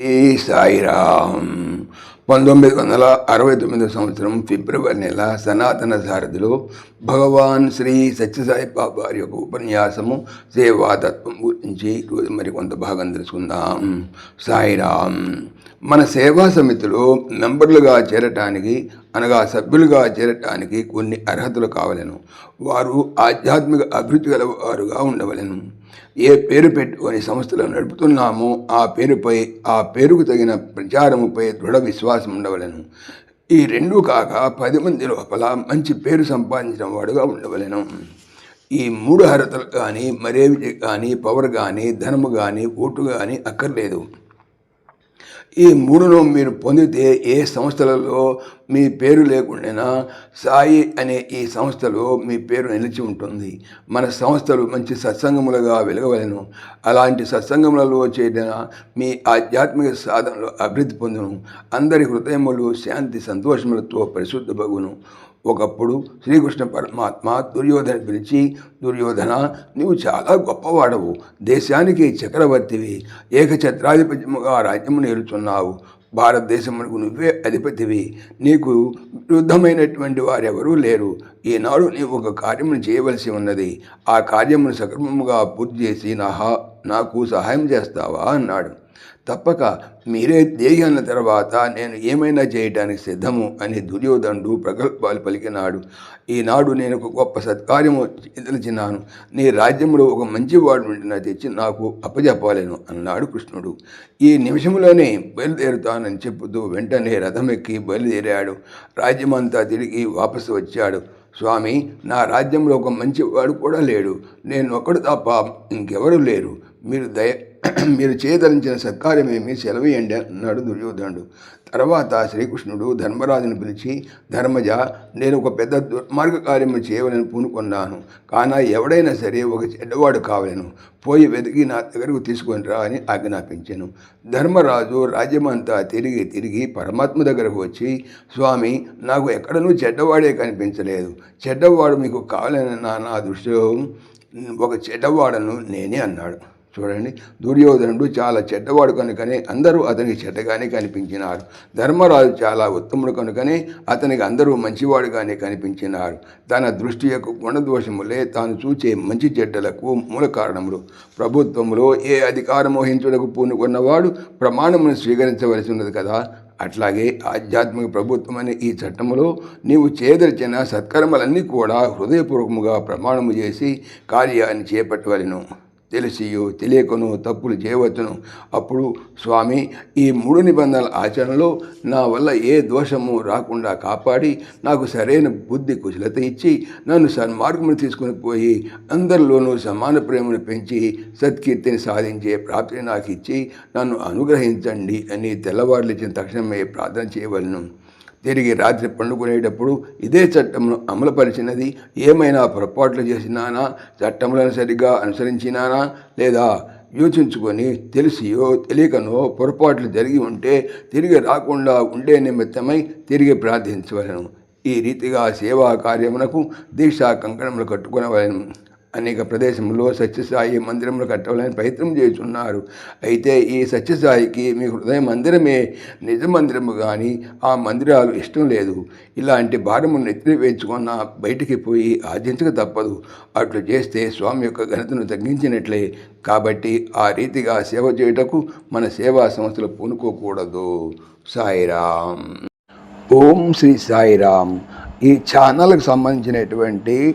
ఈ సాయిరామ్? పంతొమ్మిది వందల అరవై తొమ్మిది సంవత్సరం ఫిబ్రవరి నెల సనాతన సారథిలో భగవాన్ శ్రీ సత్యసాయి బాబా వారి యొక్క ఉపన్యాసము సేవాతత్వం గురించి ఈరోజు మరి కొంత భాగం తెలుసుకుందాం. సాయిరామ్ మన సేవా సమితిలో మెంబర్లుగా చేరటానికి అనగా సభ్యులుగా చేరటానికి కొన్ని అర్హతలు కావలను. వారు ఆధ్యాత్మిక అభివృద్ధి గల వారుగా ఉండవలను. ఏ పేరు పెట్టుకొని సంస్థలు నడుపుతున్నామో. ఆ పేరుపై ఆ పేరుకు తగిన ప్రచారముపై దృఢ విశ్వాసం ఉండవలను. ఈ రెండు కాక పది మంది లోపల మంచి పేరు సంపాదించిన వాడుగా ఉండవలను. ఈ మూడు అర్హతలు కానీ మరేవి కానీ పవర్ కానీ ధనము కానీ ఓటు కానీ అక్కర్లేదు. ఈ మూడును మీరు పొందితే ఏ సంస్థలలో మీ పేరు లేకుండా సాయి అనే ఈ సంస్థలో మీ పేరు నిలిచి ఉంటుంది. మన సంస్థలు మంచి సత్సంగములుగా వెలగవలను. అలాంటి సత్సంగములలో చేరిన మీ ఆధ్యాత్మిక సాధనలో అభివృద్ధి పొందును. అందరి హృదయములు శాంతి సంతోషములతో పరిశుద్ధ బగును. ఒకప్పుడు శ్రీకృష్ణ పరమాత్మ దుర్యోధన పిలిచి దుర్యోధన నీవు చాలా గొప్పవాడవు దేశానికి చక్రవర్తివి ఏకఛత్రాధిపత్యముగా రాజ్యము నేర్చున్నావు భారతదేశమునకు నువ్వే అధిపతివి నీకు విరుద్ధమైనటువంటి వారెవరూ లేరు ఈనాడు నీవు ఒక కార్యమును చేయవలసి ఉన్నది ఆ కార్యమును సక్రమముగా పూర్తి చేసి నహా నాకు సహాయం చేస్తావా? అన్నాడు. తప్పక మీరే దేహి అన్న తర్వాత నేను ఏమైనా చేయటానికి సిద్ధము అని దుర్యోధనుడు ప్రగల్భాలు పలికినాడు. ఈనాడు నేను ఒక గొప్ప సత్కార్యము తెలిచినాను నీ రాజ్యంలో ఒక మంచివాడు నుండి తెచ్చి నాకు అప్పజెప్పాలను అన్నాడు కృష్ణుడు. ఈ నిమిషంలోనే బయలుదేరుతానని చెప్పుతూ వెంటనే రథం ఎక్కి బయలుదేరాడు. రాజ్యమంతా తిరిగి వాపసు వచ్చాడు. స్వామి నా రాజ్యంలో ఒక మంచివాడు కూడా లేడు. నేను ఒకడు తప్ప ఇంకెవరూ లేరు. మీరు దయ మీరు చేయదలించిన సత్కార్యమేమి సెలవేయండి అన్నాడు దుర్యోధనుడు. తర్వాత శ్రీకృష్ణుడు ధర్మరాజును పిలిచి ధర్మజ నేను ఒక పెద్ద దుర్మార్గ కార్యము చేయవలని పూనుకున్నాను. కానా ఎవడైనా సరే ఒక చెడ్డవాడు కావలను. పోయి వెతికి నా దగ్గరకు తీసుకొని రా అని ఆజ్ఞాపించాను. ధర్మరాజు రాజ్యమంతా తిరిగి తిరిగి పరమాత్మ దగ్గరకు వచ్చి స్వామి నాకు ఎక్కడనూ చెడ్డవాడే కనిపించలేదు. చెడ్డవాడు మీకు కావాలని నా నా దృష్టిలో ఒక చెడ్డవాడను నేనే అన్నాడు. చూడండి. దుర్యోధనుడు చాలా చెడ్డవాడు కనుకనే అందరూ అతనికి చెడ్డగానే కనిపించినారు. ధర్మరాజు చాలా ఉత్తముడు కనుకనే అతనికి అందరూ మంచివాడుగానే కనిపించినారు. తన దృష్టి యొక్క గుణదోషములే తాను చూచే మంచి చెడ్డలకు మూల కారణములు. ప్రభుత్వంలో ఏ అధికారం వహించుటకు పూనుకున్నవాడు ప్రమాణమును స్వీకరించవలసి ఉన్నది కదా? అట్లాగే ఆధ్యాత్మిక ప్రభుత్వం అనే ఈ చట్టములో నీవు చేదరిచిన సత్కర్మలన్నీ కూడా హృదయపూర్వకముగా ప్రమాణము చేసి కార్యాన్ని చేపట్టవలను. తెలిసియో తెలియకను తప్పులు చేయవచ్చును. అప్పుడు స్వామి ఈ మూడు నిబంధనల ఆచరణలో నా వల్ల ఏ దోషము రాకుండా కాపాడి నాకు సరైన బుద్ధి కుశలత ఇచ్చి నన్ను సన్మార్గమును తీసుకుని పోయి అందరిలోనూ సమాన ప్రేమను పెంచి సత్కీర్తిని సాధించే ప్రాప్తిని నాకు ఇచ్చి నన్ను అనుగ్రహించండి అని తెల్లవారులు ఇచ్చిన తక్షణమే ప్రార్థన చేయవలను. తిరిగి రాత్రి పండుకునేటప్పుడు ఇదే చట్టమును అమలుపరిచినది. ఏమైనా పొరపాట్లు చేసినానా? చట్టములను సరిగ్గా అనుసరించినానా? లేదా యోచించుకొని తెలిసియో తెలియకనో పొరపాట్లు జరిగి ఉంటే తిరిగి రాకుండా ఉండే నిమిత్తమై తిరిగి ప్రార్థించవలను. ఈ రీతిగా సేవా కార్యమునకు దీక్షా కంకణములు కట్టుకునవలను. అనేక ప్రదేశంలో సత్యసాయి మందిరములు కట్టవాలని ప్రయత్నం చేస్తున్నారు. అయితే ఈ సత్యసాయికి మీ హృదయ మందిరమే నిజ మందిరము కానీ ఆ మందిరాలు ఇష్టం లేదు. ఇలాంటి భారము నెత్తిన వేయించుకున్న బయటికి పోయి ఆర్జించక తప్పదు. అట్లు చేస్తే స్వామి యొక్క ఘనతను తగ్గించినట్లే. కాబట్టి ఆ రీతిగా సేవ చేయుటకు మన సేవా సంస్థలు పూనుకోకూడదు. సాయిరామ్. ఓం శ్రీ సాయిరామ్. ఈ ఛానల్కి సంబంధించినటువంటి